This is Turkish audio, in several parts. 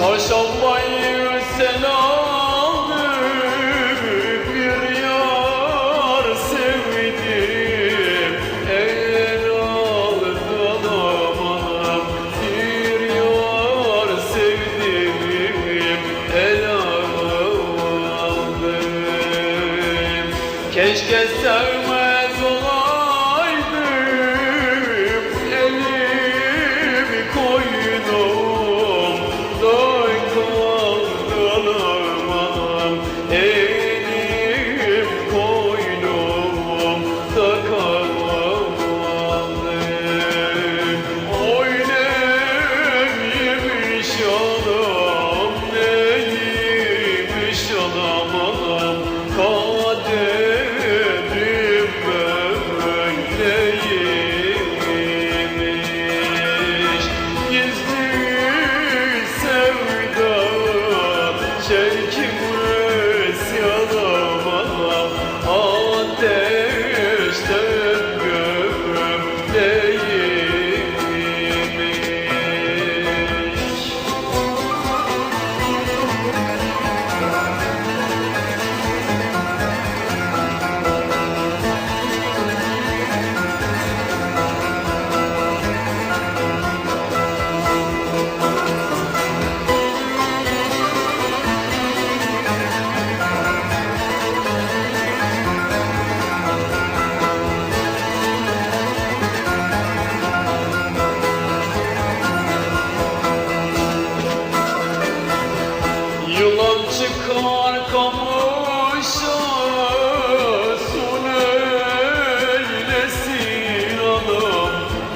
Çarşambayı sen bir yar sevdim. Eller aldın amanım bir yar sevdim. El aldım. Keşke sevmem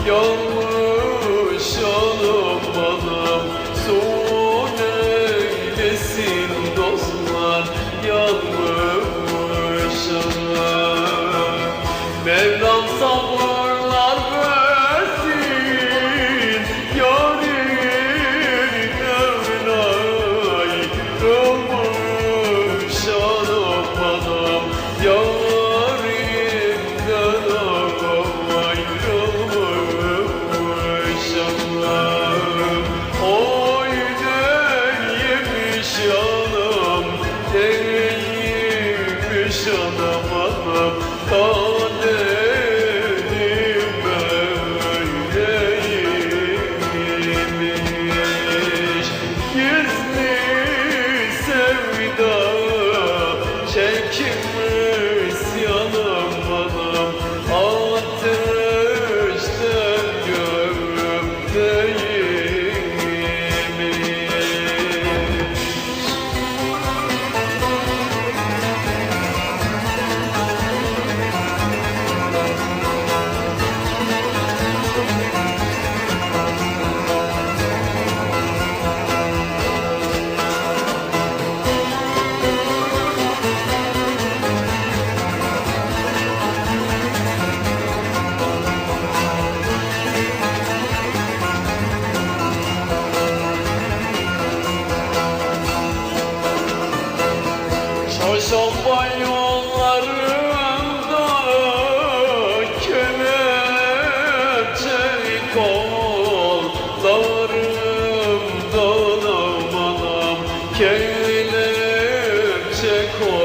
Yo Neymiş anam cool.